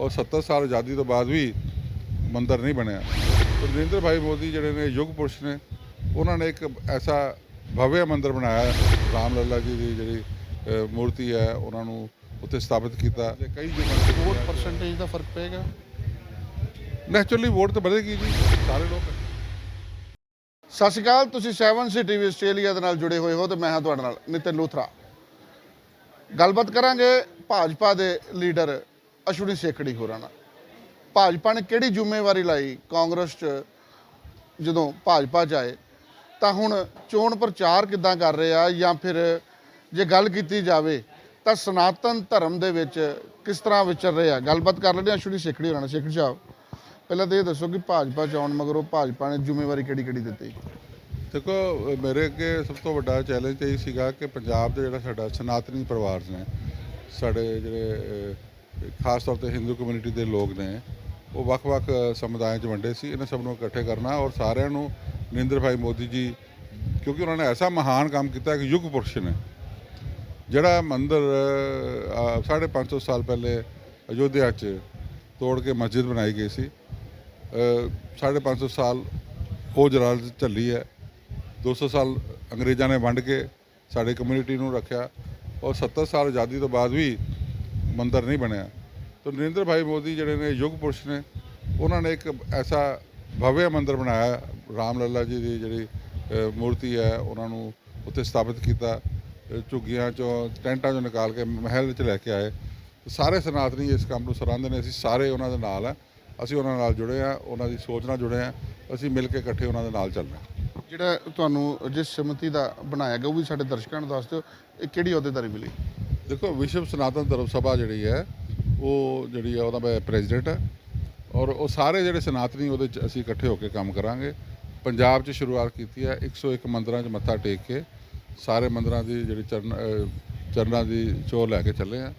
ਔਰ 70 ਸਾਲ ਆਜ਼ਾਦੀ ਤੋਂ ਬਾਅਦ ਵੀ ਮੰਦਰ ਨਹੀਂ ਬਣਿਆ। ਨਰਿੰਦਰ ਭਾਈ ਮੋਦੀ ਜਿਹੜੇ ਨੇ ਯੁੱਗ ਪੁਰਸ਼ ਨੇ ਉਹਨਾਂ ਨੇ ਇੱਕ ਐਸਾ ਭਵਯ ਮੰਦਰ ਬਣਾਇਆ ਰਾਮ ਲੱਲਾ ਜੀ ਦੀ ਜਿਹੜੀ ਮੂਰਤੀ ਹੈ ਉਹਨਾਂ ਨੂੰ ਉੱਥੇ ਸਥਾਪਿਤ ਕੀਤਾ। ਕਈ ਜਗ੍ਹਾ ਵੋਟ ਪਰਸੈਂਟੇਜ ਦਾ ਫ਼ਰਕ ਪਏਗਾ? ਨੈਚੁਰਲੀ ਵੋਟ ਤਾਂ ਵਧੇਗੀ ਜੀ ਸਾਰੇ ਲੋਕ। ਸਤਿ ਸ਼੍ਰੀ ਅਕਾਲ ਤੁਸੀਂ 7 ਸੀ ਟੀਵੀ ਆਸਟ੍ਰੇਲੀਆ ਦੇ ਨਾਲ ਜੁੜੇ ਹੋਏ ਹੋ ਤੇ ਮੈਂ ਹਾਂ ਤੁਹਾਡੇ ਨਾਲ ਨਿਤਿਨ ਲੂਥਰਾ। ਗੱਲਬਾਤ ਕਰਾਂਗੇ ਭਾਜਪਾ ਦੇ ਲੀਡਰ ਅਸ਼ਵਨੀ ਸੇਖੜੀ ਹੋਰਾਂ ਨਾਲ। ਭਾਜਪਾ ਨੇ ਕਿਹੜੀ ਜ਼ਿੰਮੇਵਾਰੀ ਲਾਈ? ਕਾਂਗਰਸ 'ਚ ਜਦੋਂ ਭਾਜਪਾ 'ਚ ਆਏ, ਤਾਂ ਹੁਣ ਚੋਣ ਪ੍ਰਚਾਰ ਕਿੱਦਾਂ ਕਰ ਰਹੇ ਆ ਜਾਂ ਫਿਰ ਜੇ ਗੱਲ ਕੀਤੀ ਜਾਵੇ, ਤਾਂ ਸਨਾਤਨ ਧਰਮ ਦੇ ਵਿੱਚ ਕਿਸ ਤਰ੍ਹਾਂ ਵਿਚਰ ਰਹੇ? ਆ ਗੱਲਬਾਤ ਕਰ ਲੈਂਦੇ ਹਾਂ ਅਸ਼ਵਨੀ ਸੇਖੜੀ ਹੋਰਾਂ ਨਾਲ। ਸੇਖੜੀ ਸਾਹਿਬ, ਪਹਿਲਾਂ ਤਾਂ ਇਹ ਦੱਸੋ ਕਿ ਭਾਜਪਾ 'ਚ ਆਉਣ ਮਗਰੋਂ ਭਾਜਪਾ ਨੇ ਜ਼ਿੰਮੇਵਾਰੀ ਕਿਹੜੀ ਕਿਹੜੀ ਦਿੱਤੀ? ਦੇਖੋ ਮੇਰੇ ਅੱਗੇ ਸਭ ਤੋਂ ਵੱਡਾ ਚੈਲੰਜ ਇਹ ਸੀਗਾ ਕਿ ਪੰਜਾਬ ਦੇ ਜਿਹੜਾ ਸਾਡਾ ਸਨਾਤਨੀ ਪਰਿਵਾਰ ਨੇ, ਸਾਡੇ ਜਿਹੜੇ ਖਾਸ ਤੌਰ ਤੇ ਹਿੰਦੂ ਕਮਿਊਨਿਟੀ ਦੇ ਲੋਕ ਨੇ ਉਹ ਵੱਖ-ਵੱਖ ਸਮੁਦਾਇਆਂ 'ਚ ਵੰਡੇ ਸੀ ਇਹਨਾਂ ਸਭ ਨੂੰ ਇਕੱਠੇ ਕਰਨਾ ਔਰ ਸਾਰਿਆਂ ਨੂੰ ਨਰਿੰਦਰ ਭਾਈ ਮੋਦੀ ਜੀ ਕਿਉਂਕਿ ਉਹਨਾਂ ਨੇ ਐਸਾ ਮਹਾਨ ਕੰਮ ਕੀਤਾ ਕਿ ਯੁੱਗ ਪੁਰਸ਼ ਨੇ। ਜਿਹੜਾ ਮੰਦਰ ਅ, ਸਾਢੇ ਪੰਜ ਸੌ ਸਾਲ ਪਹਿਲੇ ਅਯੋਧਿਆ 'ਚ ਤੋੜ ਕੇ ਮਸਜਿਦ ਬਣਾਈ ਗਈ ਸੀ। ਅ, ਸਾਢੇ ਪੰਜ ਸੌ ਸਾਲ ਉਹ ਜਲਾਲ ਝੱਲੀ ਹੈ। 200 ਸਾਲ ਅੰਗਰੇਜ਼ਾਂ ਨੇ ਵੰਡ ਕੇ ਸਾਡੀ ਕਮਿਊਨਿਟੀ ਨੂੰ ਰੱਖਿਆ ਔਰ 70 ਸਾਲ ਆਜ਼ਾਦੀ ਤੋਂ ਬਾਅਦ ਵੀ ਮੰਦਰ ਨਹੀਂ ਬਣਿਆ। ਤਾਂ ਨਰਿੰਦਰ ਭਾਈ ਮੋਦੀ ਜਿਹੜੇ ਨੇ, ਯੁੱਗ ਪੁਰਸ਼ ਨੇ, ਉਹਨਾਂ ਨੇ ਇੱਕ ਐਸਾ ਭਵਯ ਮੰਦਰ ਬਣਾਇਆ। ਰਾਮ ਲੱਲਾ ਜੀ ਦੀ ਜਿਹੜੀ ਮੂਰਤੀ ਹੈ, ਉਹਨਾਂ ਨੂੰ ਉੱਥੇ ਸਥਾਪਿਤ ਕੀਤਾ। ਝੁੱਗੀਆਂ ਚੋਂ ਟੈਂਟਾਂ ਚੋਂ ਨਿਕਾਲ ਕੇ ਮਹਿਲ ਵਿੱਚ ਲੈ ਕੇ ਆਏ। ਸਾਰੇ ਸਨਾਤਨੀ ਇਸ ਕੰਮ ਨੂੰ ਸਰਾਹੁੰਦੇ ਨੇ, ਅਸੀਂ ਸਾਰੇ ਉਹਨਾਂ ਦੇ ਨਾਲ ਆ ਅਸੀਂ ਉਹਨਾਂ ਨਾਲ ਜੁੜੇ ਆ ਉਹਨਾਂ ਦੀ ਸੋਚ ਨਾਲ ਜੁੜੇ ਆ ਅਸੀਂ ਮਿਲ ਕੇ ਇਕੱਠੇ ਉਹਨਾਂ ਦੇ ਨਾਲ ਚੱਲਣਾ ਜਿਹੜਾ ਤੁਹਾਨੂੰ ਜਿਸ ਸਮਿਤੀ ਦਾ ਬਣਾਇਆ ਗਿਆ, ਉਹ ਵੀ ਸਾਡੇ ਦਰਸ਼ਕਾਂ ਨੂੰ ਦੱਸ ਦਿਓ। ਇਹ ਕਿਹੜੀ ਅਹੁਦੇਦਾਰੀ ਮਿਲੀ? ਦੇਖੋ, ਵਿਸ਼ਵ ਸਨਾਤਨ ਧਰਮ ਸਭਾ ਜਿਹੜੀ ਹੈ, ਉਹ ਜਿਹੜੀ ਹੈ, ਉਹਦਾ ਮੈਂ ਪ੍ਰੈਜ਼ੀਡੈਂਟ ਹੈ ਔਰ ਉਹ ਸਾਰੇ ਜਿਹੜੇ ਸਨਾਤਨੀ, ਉਹਦੇ ਚ ਅਸੀਂ ਇਕੱਠੇ ਹੋ ਕੇ ਕੰਮ ਕਰਾਂਗੇ। ਪੰਜਾਬ 'ਚ ਸ਼ੁਰੂਆਤ ਕੀਤੀ ਹੈ 101 ਮੰਦਰਾਂ 'ਚ ਮੱਥਾ ਟੇਕ ਕੇ ਸਾਰੇ ਮੰਦਰਾਂ ਦੀ ਜਿਹੜੀ ਚਰਨ ਚਰਨਾਂ ਦੀ ਚੋਰ ਲੈ ਕੇ ਚੱਲੇ ਆ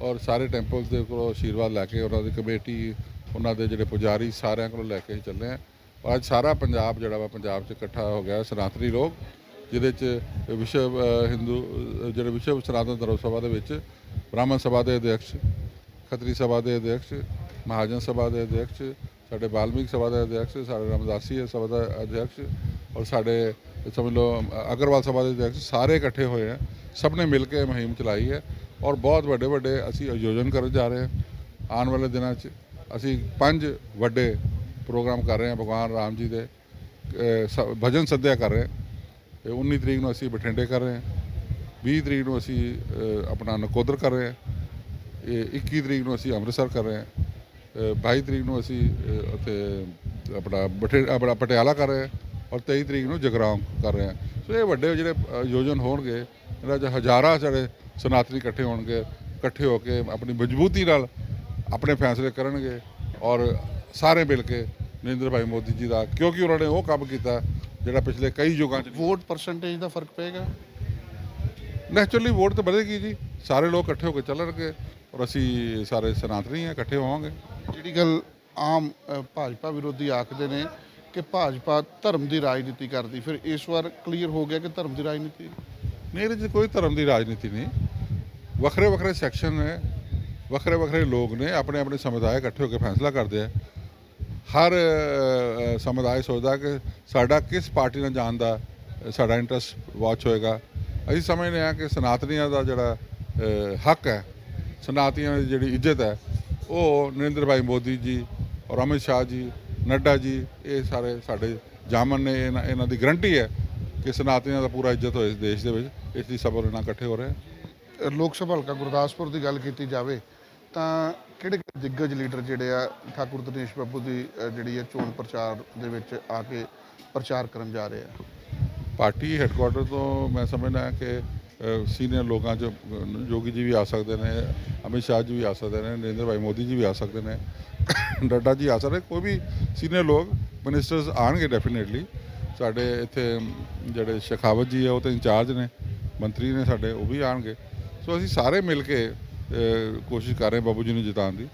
ਔਰ ਸਾਰੇ ਟੈਂਪਲਸ ਦੇ ਕੋਲੋਂ ਆਸ਼ੀਰਵਾਦ ਲੈ ਕੇ ਉਹਨਾਂ ਦੀ ਕਮੇਟੀ, ਉਹਨਾਂ ਦੇ ਜਿਹੜੇ ਪੁਜਾਰੀ ਸਾਰਿਆਂ ਕੋਲੋਂ ਲੈ ਕੇ ਅਸੀਂ ਚੱਲੇ ਆ ਔਰ ਅੱਜ ਸਾਰਾ ਪੰਜਾਬ ਜਿਹੜਾ ਵਾ, ਪੰਜਾਬ 'ਚ ਇਕੱਠਾ ਹੋ ਗਿਆ, ਸਨਾਤਨੀ ਲੋਕ। ਜਿਹਦੇ 'ਚ ਵਿਸ਼ਵ ਹਿੰਦੂ ਜਿਹੜੇ ਵਿਸ਼ਵ ਸਨਾਤਨ ਧਰਮ ਸਭਾ ਦੇ ਵਿੱਚ ਬ੍ਰਾਹਮਣ ਸਭਾ ਦੇ ਅਧਿਕਸ਼ ਖੱਤਰੀ ਸਭਾ ਦੇ ਅਧਿਕਸ਼ ਮਹਾਜਨ ਸਭਾ ਦੇ ਅਧਿਕਸ਼ ਸਾਡੇ ਬਾਲਮੀਕ ਸਭਾ ਦੇ ਅਧਿਕਸ਼ ਸਾਡੇ ਰਮਦਾਸੀ ਸਭਾ ਦਾ ਅਧਿਕਸ਼ ਔਰ ਸਾਡੇ, ਸਮਝ ਲਓ, ਅਗਰਵਾਲ ਸਭਾ ਦੇ ਅਧਿਕਸ਼ ਸਾਰੇ ਇਕੱਠੇ ਹੋਏ ਆ। ਸਭ ਨੇ ਮਿਲ ਕੇ ਮੁਹਿੰਮ ਚਲਾਈ ਹੈ ਔਰ ਬਹੁਤ ਵੱਡੇ ਵੱਡੇ ਅਸੀਂ ਆਯੋਜਨ ਕਰਨ ਜਾ ਰਹੇ ਹਾਂ। ਆਉਣ ਵਾਲੇ ਦਿਨਾਂ 'ਚ ਅਸੀਂ ਪੰਜ ਵੱਡੇ ਪ੍ਰੋਗਰਾਮ ਕਰ ਰਹੇ ਹਾਂ। ਭਗਵਾਨ ਰਾਮ ਜੀ ਦੇ ਭਜਨ ਸੰਧਿਆ ਕਰ ਰਹੇ ਹਾਂ। ਤੇ 19 ਤਰੀਕ ਨੂੰ ਅਸੀਂ ਬਠਿੰਡੇ ਕਰ ਰਹੇ ਹਾਂ। 20 ਤਰੀਕ ਨੂੰ ਅਸੀਂ ਆਪਣਾ ਨਕੋਦਰ ਕਰ ਰਹੇ ਹਾਂ। ਇਹ 21 ਤਰੀਕ ਨੂੰ ਅਸੀਂ ਅੰਮ੍ਰਿਤਸਰ ਕਰ ਰਹੇ ਹਾਂ। ਅ, 22 ਤਰੀਕ ਨੂੰ ਅਸੀਂ ਅ, ਉੱਥੇ ਆਪਣਾ ਬਠੇ ਆਪਣਾ ਪਟਿਆਲਾ ਕਰ ਰਹੇ ਹਾਂ ਔਰ 23 ਤਰੀਕ ਨੂੰ ਜਗਰਾਉਂ ਕਰ ਰਹੇ ਹਾਂ। ਸੋ ਇਹ ਵੱਡੇ ਜਿਹੜੇ ਆਯੋਜਨ ਹੋਣਗੇ ਇਹਨਾਂ 'ਚ ਹਜ਼ਾਰਾਂ ਸਾਡੇ ਸਨਾਤਨੀ ਇਕੱਠੇ ਹੋਣਗੇ ਇਕੱਠੇ ਹੋ ਕੇ ਆਪਣੀ ਮਜ਼ਬੂਤੀ ਨਾਲ ਆਪਣੇ ਫੈਸਲੇ ਕਰਨਗੇ ਔਰ ਸਾਰੇ ਮਿਲ ਕੇ ਨਰਿੰਦਰ ਭਾਈ ਮੋਦੀ ਜੀ ਦਾ ਕਿਉਂਕਿ ਉਹਨਾਂ ਨੇ ਉਹ ਕੰਮ ਕੀਤਾ ਜਿਹੜਾ ਪਿਛਲੇ ਕਈ ਯੁੱਗਾਂ 'ਚ ਵੋਟ ਪਰਸੈਂਟੇਜ ਦਾ ਫ਼ਰਕ ਪਏਗਾ। ਨੈਚੁਰਲੀ ਵੋਟ ਤਾਂ ਵਧੇਗੀ ਜੀ। ਸਾਰੇ ਲੋਕ ਇਕੱਠੇ ਹੋ ਕੇ ਚੱਲਣਗੇ ਔਰ ਅਸੀਂ ਸਾਰੇ ਸਨਾਤਨੀ ਆ ਇਕੱਠੇ ਹੋਵਾਂਗੇ। ਜਿਹੜੀ ਗੱਲ ਆਮ ਭਾਜਪਾ ਵਿਰੋਧੀ ਆਖਦੇ ਨੇ ਕਿ ਭਾਜਪਾ ਧਰਮ ਦੀ ਰਾਜਨੀਤੀ ਕਰਦੀ ਫਿਰ ਇਸ ਵਾਰ ਕਲੀਅਰ ਹੋ ਗਿਆ ਕਿ ਧਰਮ ਦੀ ਰਾਜਨੀਤੀ ਨਹੀਂ ਇਹਦੇ ਕੋਈ ਧਰਮ ਦੀ ਰਾਜਨੀਤੀ ਨਹੀਂ। ਵੱਖਰੇ ਵੱਖਰੇ ਸੈਕਸ਼ਨ ਨੇ ਵੱਖਰੇ ਵੱਖਰੇ ਲੋਕ ਨੇ ਆਪਣੇ ਆਪਣੇ ਸਮੁਦਾਇ ਇਕੱਠੇ ਹੋ ਕੇ ਫੈਸਲਾ ਕਰਦੇ ਆ। ਹਰ ਸਮੁਦਾਇ ਸੋਚਦਾ ਕਿ ਸਾਡਾ ਕਿਸ ਪਾਰਟੀ ਨਾਲ ਜਾਣ ਦਾ ਸਾਡਾ ਇੰਟਰਸਟ ਵਾਚ ਹੋਏਗਾ। ਅਸੀਂ ਸਮਝਦੇ ਹਾਂ ਕਿ ਸਨਾਤਨੀਆਂ ਦਾ ਜਿਹੜਾ ਹੱਕ ਹੈ, ਸਨਾਤਨੀਆਂ ਦੀ ਜਿਹੜੀ ਇੱਜ਼ਤ ਹੈ, ਉਹ ਨਰਿੰਦਰ ਭਾਈ ਮੋਦੀ ਜੀ ਔਰ ਅਮਿਤ ਸ਼ਾਹ ਜੀ, ਨੱਡਾ ਜੀ, ਇਹ ਸਾਰੇ ਸਾਡੇ ਜਾਮਨ ਨੇ ਇਹਨਾਂ ਇਹਨਾਂ ਦੀ ਗਰੰਟੀ ਹੈ ਕਿ ਸਨਾਤਨੀਆਂ ਦਾ ਪੂਰਾ ਇੱਜ਼ਤ ਹੋਏ ਇਸ ਦੇਸ਼ ਦੇ ਵਿੱਚ। ਇਸ ਲਈ ਸਭ ਉਹਨਾਂ ਇਕੱਠੇ ਹੋ ਰਹੇ ਲੋਕ ਸਭਾ ਹਲਕਾ ਗੁਰਦਾਸਪੁਰ ਦੀ ਗੱਲ ਕੀਤੀ ਜਾਵੇ ਤਾਂ ਕਿਹੜੇ ਕਿਹੜੇ ਦਿੱਗਜ ਲੀਡਰ ਜਿਹੜੇ ਆ ਠਾਕੁਰ ਦਿਨੇਸ਼ ਬੱਬੂ ਦੀ ਅ, ਜਿਹੜੀ ਹੈ ਚੋਣ ਪ੍ਰਚਾਰ ਦੇ ਵਿੱਚ ਆ ਕੇ ਪ੍ਰਚਾਰ ਕਰਨ ਜਾ ਰਹੇ ਆ? ਪਾਰਟੀ ਹੈੱਡਕੁਆਟਰ ਤੋਂ ਮੈਂ ਸਮਝਦਾ ਕਿ ਸੀਨੀਅਰ ਲੋਕਾਂ ਚ ਅ, ਯੋਗੀ ਜੀ ਵੀ ਆ ਸਕਦੇ ਨੇ ਅਮਿਤ ਸ਼ਾਹ ਜੀ ਵੀ ਆ ਸਕਦੇ ਨੇ ਨਰਿੰਦਰ ਭਾਈ ਮੋਦੀ ਜੀ ਵੀ ਆ ਸਕਦੇ ਨੇ ਨੱਡਾ ਜੀ ਆ ਸਕਦੇ ਕੋਈ ਵੀ ਸੀਨੀਅਰ ਲੋਕ ਮਿਨਿਸਟਰਸ ਆਣਗੇ ਡੈਫੀਨੇਟਲੀ ਸਾਡੇ ਇੱਥੇ ਜਿਹੜੇ ਸ਼ਖਾਵਤ ਜੀ ਆ ਉਹ ਤਾਂ ਇੰਚਾਰਜ ਨੇ ਮੰਤਰੀ ਨੇ ਸਾਡੇ ਉਹ ਵੀ ਆਣਗੇ। ਸੋ ਅਸੀਂ ਸਾਰੇ ਮਿਲ ਕੇ ਕੋਸ਼ਿਸ਼ ਕਰ ਰਹੇ ਬਾਬੂ ਜੀ ਨੂੰ ਜਿਤਾਉਣ ਦੀ।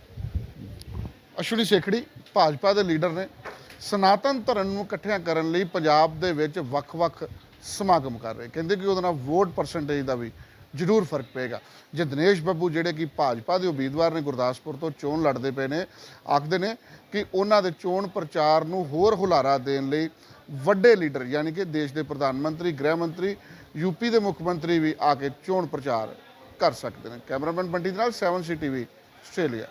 ਅਸ਼ਵਨੀ ਸੇਖੜੀ ਭਾਜਪਾ ਦੇ ਲੀਡਰ ਨੇ ਸਨਾਤਨ ਧਰਮ ਨੂੰ ਇਕੱਠਿਆਂ ਕਰਨ ਲਈ ਪੰਜਾਬ ਦੇ ਵਿੱਚ ਵੱਖ-ਵੱਖ ਸਮਾਗਮ ਕਰ ਰਹੇ। ਕਹਿੰਦੇ ਕਿ ਉਹਦੇ ਨਾਲ ਵੋਟ ਪਰਸੈਂਟੇਜ ਦਾ ਵੀ ਜ਼ਰੂਰ ਫ਼ਰਕ ਪਏਗਾ। ਜੇ ਦਿਨੇਸ਼ ਬੱਬੂ ਜਿਹੜੇ ਕਿ ਭਾਜਪਾ ਦੇ ਉਮੀਦਵਾਰ ਨੇ ਗੁਰਦਾਸਪੁਰ ਤੋਂ ਚੋਣ ਲੜਦੇ ਪਏ ਨੇ, ਆਖਦੇ ਨੇ ਕਿ ਉਹਨਾਂ ਦੇ ਚੋਣ ਪ੍ਰਚਾਰ ਨੂੰ ਹੋਰ ਹੁਲਾਰਾ ਦੇਣ ਲਈ ਵੱਡੇ ਲੀਡਰ ਯਾਨੀ ਕਿ ਦੇਸ਼ ਦੇ ਪ੍ਰਧਾਨ ਮੰਤਰੀ, ਗ੍ਰਹਿ ਮੰਤਰੀ ਯੂਪੀ ਦੇ ਮੁੱਖ ਮੰਤਰੀ ਵੀ ਆ ਕੇ ਚੋਣ ਪ੍ਰਚਾਰ ਕਰ ਸਕਦੇ ਨੇ। ਕੈਮਰਾਮੈਨ ਬੰਟੀ ਦੇ ਨਾਲ 7 ਸੀ ਟੀਵੀ ਆਸਟ੍ਰੇਲੀਆ।